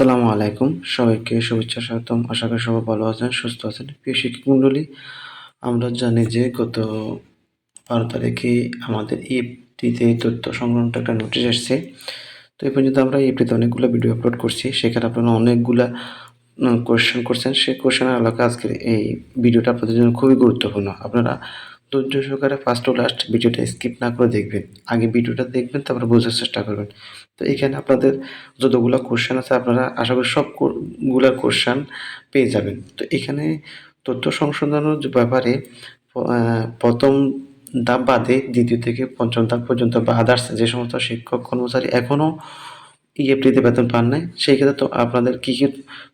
আসসালামু আলাইকুম। সবাইকে শুভেচ্ছা, স্বাগতম। আশা করি সবাই ভালো আছেন, সুস্থ আছেন। প্রিয় শিক্ষক মণ্ডলী, আমরা জানি যে গত বারো তারিখে আমাদের ইপটিতে তথ্য সংগ্রহটা একটা নোটিশ আসছে। তো এই পর্যন্ত আমরা ইপটিতে অনেকগুলো ভিডিও আপলোড করছি। সেখানে আপনারা অনেকগুলা কোয়েশ্চেন করছেন। সেই কোয়েশ্চেনের আলোকে আজকের এই ভিডিওটা আপনাদের জন্য খুবই গুরুত্বপূর্ণ। আপনারা ধৈর্য সহকারে ফার্স্ট ও লাস্ট ভিডিওটা স্কিপ না করে দেখবেন। আগে ভিডিওটা দেখবেন, তারপরে বোঝার চেষ্টা করবেন। তো এখানে আপনাদের যতগুলো কোশ্চেন আছে, আপনারা আশা করি সবগুলা কোশ্চেন পেয়ে যাবেন। তো এখানে তথ্য সংশোধনের ব্যাপারে প্রথম ধাপ বাদে দ্বিতীয় থেকে পঞ্চম ধাপ পর্যন্ত বা আদার্স যে সমস্ত শিক্ষক, কর্মচারী এখনও ইএফটিতে বেতন পান নাই, সেই ক্ষেত্রে তো আপনাদের কী কী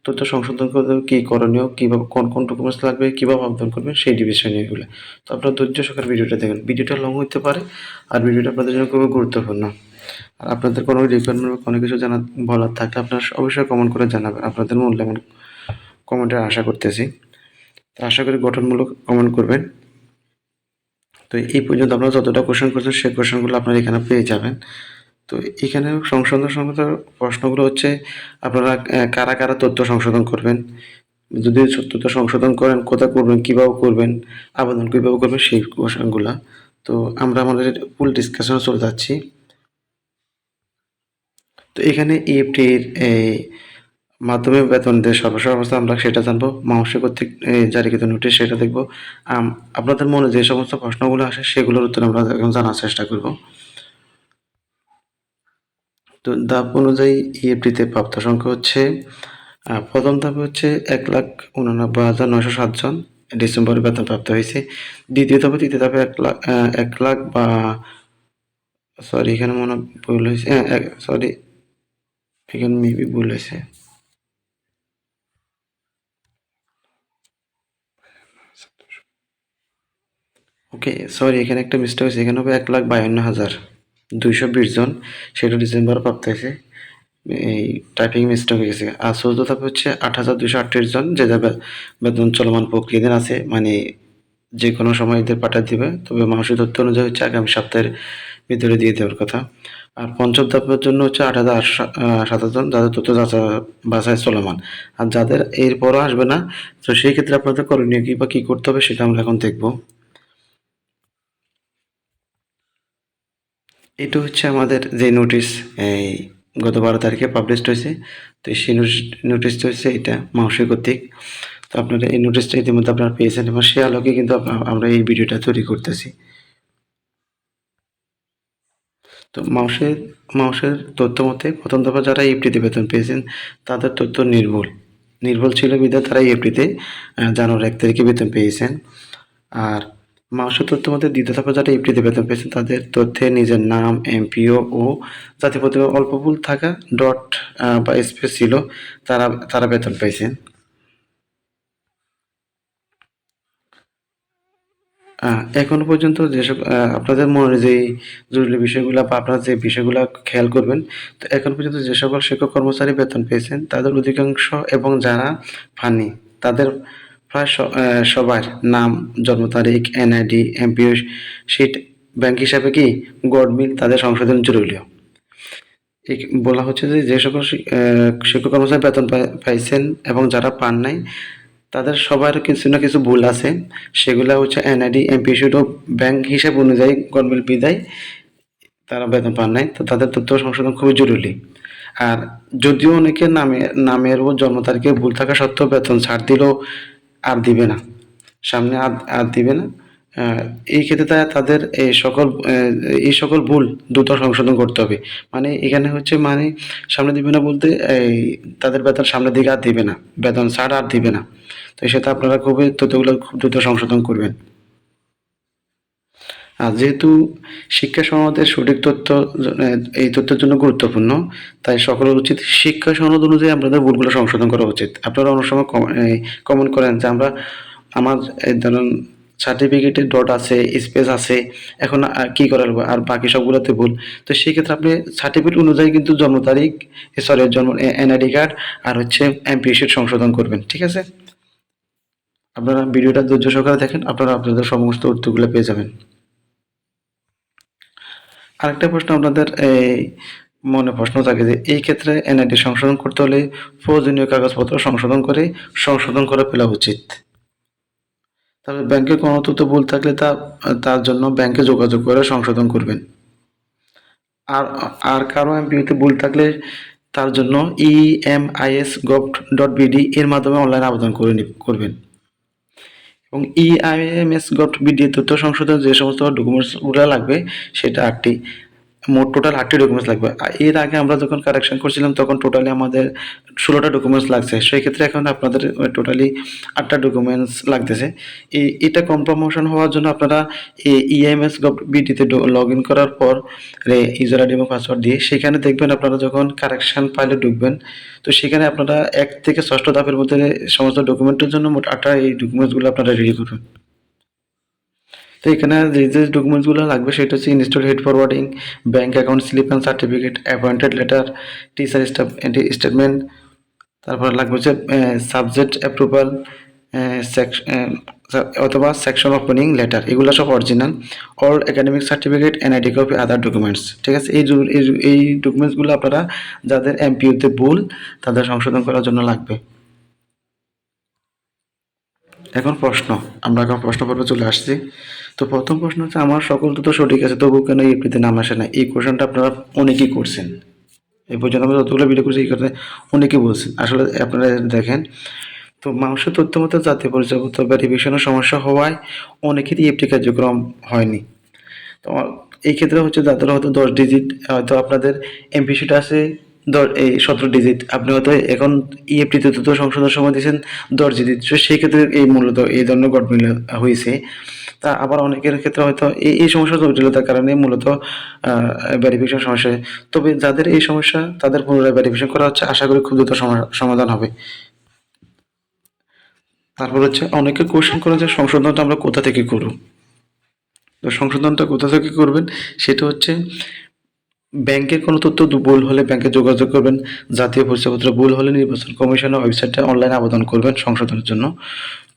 তথ্য সংশোধন করতে কী করণীয়, কীভাবে, কোন কোন ডকুমেন্টস লাগবে, কীভাবে আবেদন করবেন, সেই ডিভিশন এগুলো। তো আপনারা ধৈর্য সহকারে ভিডিওটা দেখেন। ভিডিওটা লং হতে পারে, আর ভিডিওটা আপনাদের জন্য খুবই গুরুত্বপূর্ণ। আর আপনাদের কোনো রিকোয়ারমেন্ট বা কোনো কিছু জানা বলার থাকলে আপনারা অবশ্যই কমেন্ট করে জানাবেন। আপনাদের মূল্যবান কমেন্টের আশা করতেছি। তো আশা করি গঠনমূলক কমেন্ট করবেন। তো এই পর্যন্ত আপনারা যতটা কোশ্চেন করছেন, সেই কোশ্চেনগুলো আপনারা এখানে পেয়ে যাবেন। তো এখানে সংশোধন সংক্রান্ত প্রশ্নগুলো হচ্ছে, আপনারা কারা কারা তথ্য সংশোধন করবেন? যদি তথ্য সংশোধন করেন, কোথায় করবেন, কীভাবে করবেন, আবেদন কীভাবে করবেন, সেই কোশ্চেনগুলো তো আমরা আমাদের ফুল ডিসকাশনে চলে যাচ্ছি। তো এখানে ইএফটির এই মাধ্যমে বেতন দেয় সর্বশেষ অবস্থা আমরা সেটা জানব। মাংসিক কর্তৃক জারিকৃত নোটিশ সেটা দেখব। আপনাদের মনে যে সমস্ত প্রশ্নগুলো আসে সেগুলোর উত্তর আমরা এখন জানার চেষ্টা করব। তো ধাপ অনুযায়ী ইএফটিতে প্রাপ্ত সংখ্যা হচ্ছে প্রথম ধাপে হচ্ছে এক লাখ উনানব্বই হাজার নয়শো সাতজন ডিসেম্বরে বেতন প্রাপ্ত হয়েছে। দ্বিতীয় ধাপে, তৃতীয় ধাপে এক লাখ এক লাখ বা সরি এখানে মনে হয় ভুল হয়েছে সরি এখানে মেবি হয়েছে। ওকে সরি এখানে একটা মিস্টেক হয়েছে। এখানে হবে এক লাখ বায়ান্ন হাজার দুইশো বিশ জন। সেটা ডিসেম্বর প্রাপ্ত হয়েছে। এই টাইপিং মিস্টেক হয়ে গেছে। আর ধাপে হচ্ছে আট হাজার দুশো আটত্রিশ জন যে যাবে বেতন চলমান প্রক্রিয়াধীন আছে। মানে যে কোনো সময় এদের পাঠিয়ে দিবে। তবে মাসিক তথ্য অনুযায়ী হচ্ছে আগামী সপ্তাহের ভিতরে দিয়ে দেওয়ার কথা। আর পঞ্চম ধাপের জন্য হচ্ছে আট হাজার সাতাশ জন যাদের তথ্য যাচা বাছাই চলমান। আর যাদের এরপরও আসবে না, তো সেই ক্ষেত্রে আপনাদের করণীয় কী বা কী করতে হবে সেটা আমরা এখন দেখব। এটা হচ্ছে আমাদের যে নোটিশ, এই গত বারো তারিখে পাবলিশড হয়েছে। তো সেই নোটিশটা হচ্ছে এটা মাংসী কর্তৃক। তো আপনারা এই নোটিশটা ইতিমধ্যে আপনারা পেয়েছেন এবং সে আলোকে কিন্তু আমরা এই ভিডিওটা তৈরি করতেছি। তো মাউসের মাউসের তথ্য মতে প্রথম দফা যারা ইফটিতে বেতন পেয়েছেন, তাদের তথ্য নির্ভুল। নির্ভুল ছিল বিধায় তারা ইফটিতে জানুয়ারি এক তারিখে বেতন পেয়েছেন। আর মাংসের তথ্য মধ্যে দ্বিতীয় দফা যারা ইফটিতে বেতন পেয়েছেন, তাদের তথ্যে নিজের নাম এমপিও ও জাতীয় প্রতিভা অল্প ভুল থাকা ডট বা স্পেস ছিল, তারা তারা বেতন পেয়েছেন। এখনও পর্যন্ত যেসব আপনাদের মনে যে জরুরি বিষয়গুলো বা আপনারা যে বিষয়গুলো খেয়াল করবেন, তো এখন পর্যন্ত যে সকল শিক্ষক কর্মচারী বেতন পেয়েছেন, তাদের অধিকাংশ এবং যারা পাননি তাদের প্রায় সবার নাম, জন্ম তারিখ এনআইডি এমপিও শিট ব্যাংক হিসাবে কি গডমিল তাদের সংশোধন জরুরি। বলা হচ্ছে যে যে সকল শিক্ষক কর্মচারী বেতন পাইছেন এবং যারা পান নাই তাদের সবার কিছু না কিছু ভুল আছে। সেগুলো হচ্ছে এনআইডি এমপি ও ব্যাংক হিসাব অনুযায়ী গভর্নমেন্ট বিদায় তারা বেতন পান নাই। তো তাদের তথ্য সংশোধন খুবই জরুরি। আর যদিও অনেকে নামে, নামের ও জন্ম তারিখে ভুল থাকা সত্ত্বেও বেতন ছাড় দিলেও আর দিবে না। সামনে আর আর দিবে না। এই ক্ষেত্রে তা- তাদের এই সকল এই সকল ভুল দ্রুত সংশোধন করতে হবে। মানে এখানে হচ্ছে মানে সামনে দিবে না বলতে, এই, তাদের বেতন সামনের দিকে আর দিবে না। বেতন ছাড় আর দিবে না। তো সেটা আপনারা খুবই তথ্যগুলো খুব দ্রুত সংশোধন করবেন। আর যেহেতু শিক্ষা সনদের সঠিক তথ্য এই তথ্যের জন্য গুরুত্বপূর্ণ, তাই সকলের উচিত শিক্ষা সনদ অনুযায়ী আপনাদের ভুলগুলো সংশোধন করা উচিত। আপনারা অনেক সময় কমেন্ট করেন যে আমরা, আমার ধরুন সার্টিফিকেটে ডট আছে স্পেস আছে, এখন কি করা লাগবে? আর বাকি সবগুলোতে ভুল। তো সেই ক্ষেত্রে আপনি সার্টিফিকেট অনুযায়ী কিন্তু জন্ম তারিখ সরি জন্ম এনআইডি কার্ড আর হচ্ছে এমপি শিট সংশোধন করবেন, ঠিক আছে? আপনারা ভিডিওটা ধৈর্য সহকারে দেখেন, আপনারা আপনাদের সমস্ত উত্তরগুলো পেয়ে যাবেন। আরেকটা প্রশ্ন আপনাদের এই মনে প্রশ্ন থাকে যে, এই ক্ষেত্রে এনআইডি সংশোধন করতে হলে প্রয়োজনীয় কাগজপত্র সংশোধন করে সংশোধন করে ফেলা উচিত। তবে ব্যাংকে কোনো তথ্য ভুল থাকলে তা, তার জন্য ব্যাংকে যোগাযোগ করে সংশোধন করবেন। আর আর কারও এমপিওতে ভুল থাকলে তার জন্য ইএমআইএস গভ ডট বিডি এর মাধ্যমে অনলাইন আবেদন করে করবেন। এবং ইআইএমএস গভ বিডি তথ্য সংশোধন যে সমস্ত ডকুমেন্টসগুলো লাগবে, সেটা আটটি মোট টোটাল আটটি ডকুমেন্টস লাগবে। এর আগে আমরা যখন কারেকশন করছিলাম, তখন টোটালি আমাদের ষোলোটা ডকুমেন্টস লাগছে। সেই ক্ষেত্রে এখন আপনাদের টোটালি আটটা ডকুমেন্টস লাগতেছে। এই এটা কনফার্মেশন হওয়ার জন্য আপনারা ইএমএস বিটিতে লগ ইন করার পর ইউজার আইডি এবং পাসওয়ার্ড দিয়ে সেখানে দেখবেন আপনারা যখন কারেকশন ফাইলে ঢুকবেন, তো সেখানে আপনারা এক থেকে ষষ্ঠ ধাপের মধ্যে সমস্ত ডকুমেন্টের জন্য মোট আটটা এই ডকুমেন্টসগুলো আপনারা রেডি করবেন। তো এখানে যে যে ডকুমেন্টসগুলো লাগবে সেটা হচ্ছে install head forwarding bank account slip and certificate appointed letter teacher staff statement তারপর লাগবে হচ্ছে সাবজেক্ট অ্যাপ্রুভাল অথবা সেকশন ওপেনিং লেটার এগুলো সব original all academic certificate NID copy other documents ঠিক আছে? এই এই ডকুমেন্টসগুলো আপনারা যাদের এমপিওতে ভুল, তাদের সংশোধন করার জন্য লাগবে। এখন প্রশ্ন, আমরা এখন প্রশ্ন পর্বে চলে আসছি। তো প্রথম প্রশ্ন হচ্ছে, আমার সকল তথ্য সঠিক আছে তবু কেন ইপিতে নাম আসে না? এই কোশ্চেনটা আপনারা অনেকেই করছেন। এই পর্যন্ত আমরা যতগুলো ভিডিও করছি, এই কথা অনেকেই বলছেন। আসলে আপনারা দেখেন, তো মানুষের তথ্য মতো জাতীয় পরিচয়পত্র ভেরিফিকেশনের সমস্যা হওয়ায় অনেকেরই ইএফটি কার্যক্রম হয়নি। তো এই ক্ষেত্রে হচ্ছে যাদের হয়তো দশ ডিজিট হয়তো আপনাদের এমপিসিটা আছে দশ এই সতেরো ডিজিট আপনি হয়তো এখন ইএফটি তথ্য সংশোধন সময় দিয়েছেন, দশ ডিজিট তো সেই ক্ষেত্রে এই মূলত এই ধরনের গডমিল হয়েছে। তা আবার অনেকের ক্ষেত্রে হয়তো এই এই সমস্যা জটিলতার কারণে মূলত ভেরিফিকেশন সমস্যা। তবে যাদের এই সমস্যা, তাদের পুনরায় ভেরিফিকেশন করা হচ্ছে, আশা করি খুব দ্রুত সমা- সমাধান হবে। তারপর হচ্ছে অনেকে কোশ্চেন করে যে সংশোধনটা আমরা কোথা থেকে করব? তো সংশোধনটা কোথা থেকে করবেন? সেটা হচ্ছে ব্যাংকের কোনো তথ্য ভুল হলে ব্যাংকে যোগাযোগ করবেন। জাতীয় পরিচয়পত্র ভুল হলে নির্বাচন কমিশনের ওয়েবসাইটে অনলাইন আবেদন করবেন সংশোধনের জন্য।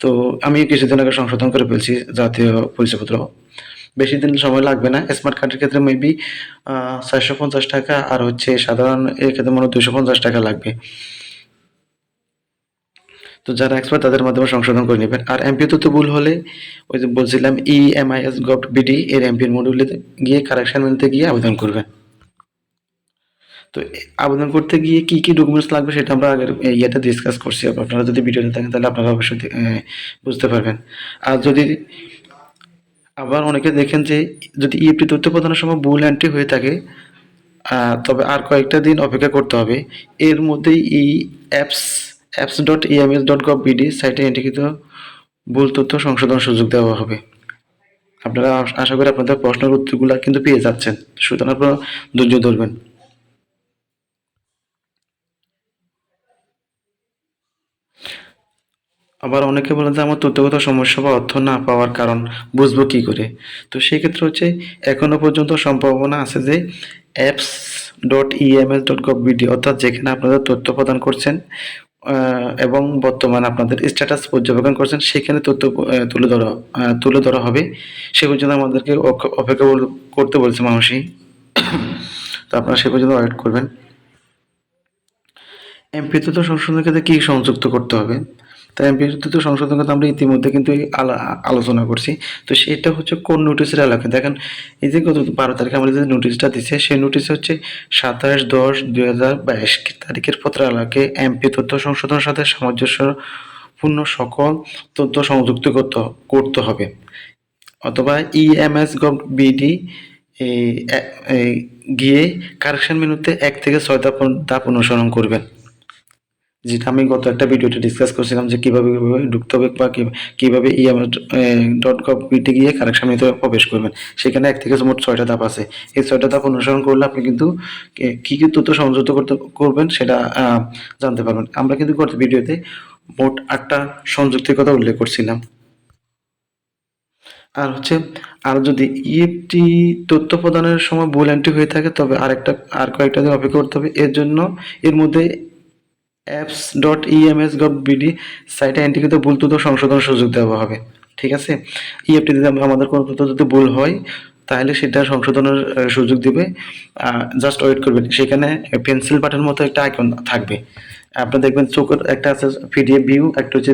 তো আমি কিছুদিন আগে সংশোধন করে ফেলছি জাতীয় পরিচয়পত্র। বেশি দিন সময় লাগবে না। স্মার্ট কার্ডের ক্ষেত্রে মেবি চারশো পঞ্চাশ টাকা আর হচ্ছে সাধারণ এর ক্ষেত্রে মনে হয় দুশো পঞ্চাশ টাকা লাগবে। তো যারা এক্সপার্ট তাদের মাধ্যমে সংশোধন করে নেবেন। আর এমপি তথ্য ভুল হলে ওই যে বলছিলাম ইএমআইএস গভ বিডি এর এমপির মডিউলে গিয়ে কারেকশন মেনুতে গিয়ে আবেদন করবেন। তো আবেদন করতে গিয়ে কি কি ডকুমেন্টস লাগবে সেটা আমরা আগের এ, ইয়েতে ডিসকাস করছি। আপনারা যদি ভিডিওতে থাকেন তাহলে আপনারা অবশ্যই বুঝতে পারবেন। আর যদি আবার অনেকে দেখেন যে যদি ইএফটি তথ্য প্রদানের সময় ভুল এন্ট্রি হয়ে থাকে তবে আর কয়েকটা দিন অপেক্ষা করতে হবে। এর মধ্যেই এই apps apps dot EMS dot gov BD সাইটে এন্ট্রিকৃত ভুল তথ্য সংশোধন সুযোগ দেওয়া হবে। আপনারা আশা করি আপনাদের প্রশ্নের উত্তরগুলো কিন্তু পেয়ে যাচ্ছেন। সুতরাং আপনারা ধৈর্য ধরবেন। আবার অনেকে বলেন যে, আমার তথ্যগত সমস্যা বা অর্থ না পাওয়ার কারণ, বুঝব কি করে? তো সেই ক্ষেত্রে হচ্ছে, এখনও পর্যন্ত সম্ভাবনা আছে যে apps dot EMS dot gov BD অর্থাৎ যেখানে আপনারা তথ্য প্রদান করছেন এবং বর্তমানে আপনাদের স্ট্যাটাস পর্যবেক্ষণ করছেন, সেখানে তথ্য তুলে ধরা তুলে ধরা হবে। সে পর্যন্ত আমাদেরকে অপেক্ষা করতে বলছে মানুষই তো আপনারা সে পর্যন্ত ওয়েট করবেন। এমপি তথ্য সংশোধনের ক্ষেত্রে কী সংযুক্ত করতে হবে? তাই তথ্য সংশোধন করতে আমরা ইতিমধ্যে কিন্তু আলা- আলোচনা করছি। তো সেটা হচ্ছে কোন নোটিশের এলাকা? দেখেন, এই যে গত বারো তারিখে আমরা যে নোটিশটা দিচ্ছে সেই নোটিশ হচ্ছে সাতাশ দশ দুই হাজার বাইশ তারিখের পত্র এলাকে এমপি তথ্য সংশোধনের সাথে সামঞ্জস্যপূর্ণ সকল তথ্য সংযুক্ত করতে করতে হবে। অথবা ইএমএস গভ বিডি গিয়ে কারেকশন মেনুতে এক থেকে ছয় ধাপ অনুসরণ করবেন। যেটা আমি গত একটা ভিডিওতে ডিসকাস করছিলাম যে কীভাবে কীভাবে ঢুকতে হবে বা কীভাবে ইএমএস ডট গভ বিটি গিয়ে কারেকশন মেনুতে প্রবেশ করবেন। সেখানে এক থেকে মোট ছয়টা ধাপ আছে। এই ছয়টা ধাপ অনুসরণ করলে আপনি কিন্তু কি- কি তথ্য সংযুক্ত করতে, করবেন সেটা জানতে পারবেন। আমরা কিন্তু গত ভিডিওতে মোট আটটা সংযুক্তির কথা উল্লেখ করছিলাম। আর হচ্ছে, আর যদি ইএফটি তথ্য প্রদানের সময় ভুল এন্ট্রি হয়ে থাকে, তবে আরেকটা, আর কয়েকটা দিন অপেক্ষা করতে হবে। এর জন্য, এর মধ্যে apps dot EMS dot BD সাইটে এন্ট্রিকৃত ভুল তথ্য সংশোধন সুযোগ দেওয়া হবে। ঠিক আছে? ইএফটি যদি আমাদের কোনো তথ্য যদি ভুল হয়, তাহলে সেটা সংশোধনের সুযোগ দিবে। জাস্ট ওয়েট করবেন। সেখানে পেন্সিল বাটন মতো একটা আইকন থাকবে। আপনি দেখবেন চোখের একটা আছে পিডিএফ ভিউ একটা হচ্ছে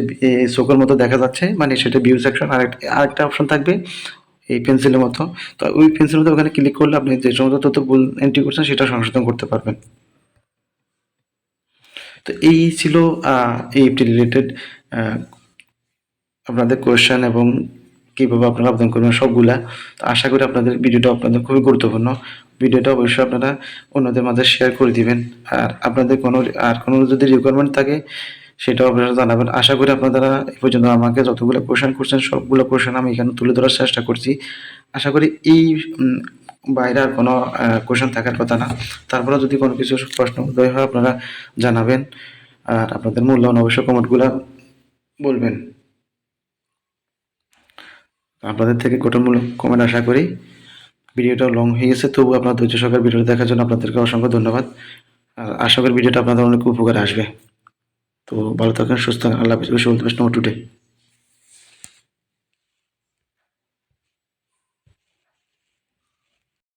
চোখের মতো দেখা যাচ্ছে। মানে সেটা ভিউ সেকশন আর আরেকটা অপশন থাকবে এই পেন্সিলের মতো। তো ওই পেন্সিলের মতো ওখানে ক্লিক করলে আপনি যে সমস্ত তথ্য ভুল এন্ট্রি করছেন, সেটা সংশোধন করতে পারবেন। তো এই ছিল এই রিলেটেড আপনাদের কোয়েশ্চেন এবং কীভাবে আপনারা আবেদন করবেন সবগুলা। তো আশা করি আপনাদের ভিডিওটা আপনাদের খুবই গুরুত্বপূর্ণ। ভিডিওটা অবশ্যই আপনারা অন্যদের মাঝে শেয়ার করে দিবেন। আর আপনাদের কোনো, আর কোনো যদি রিকোয়ারমেন্ট থাকে, সেটাও আপনারা জানাবেন। আশা করি আপনারা এই পর্যন্ত আমাকে যতগুলো কোয়েশ্চেন করছেন, সবগুলো কোয়েশ্চেন আমি এখানে তুলে ধরার চেষ্টা করছি। আশা করি এই বাইরে আর কোনো কোয়েশ্চেন থাকার কথা না। তারপরে যদি কোনো কিছু প্রশ্ন উদয় হয়, আপনারা জানাবেন। আর আপনাদের মূল্যবান অবশ্যই কমেন্টগুলো বলবেন। আপনাদের থেকে গঠনমূলক কমেন্ট আশা করি। ভিডিওটা লং হয়ে গেছে, তবু আপনার ধৈর্য সহকারে ভিডিওটা দেখার জন্য আপনাদেরকে অসংখ্য ধন্যবাদ। আর আশা করি ভিডিওটা আপনাদের অনেক উপকার আসবে। তো ভালো থাকেন, সুস্থ থাকেন, আল্লাহ হাফিজ। টুডে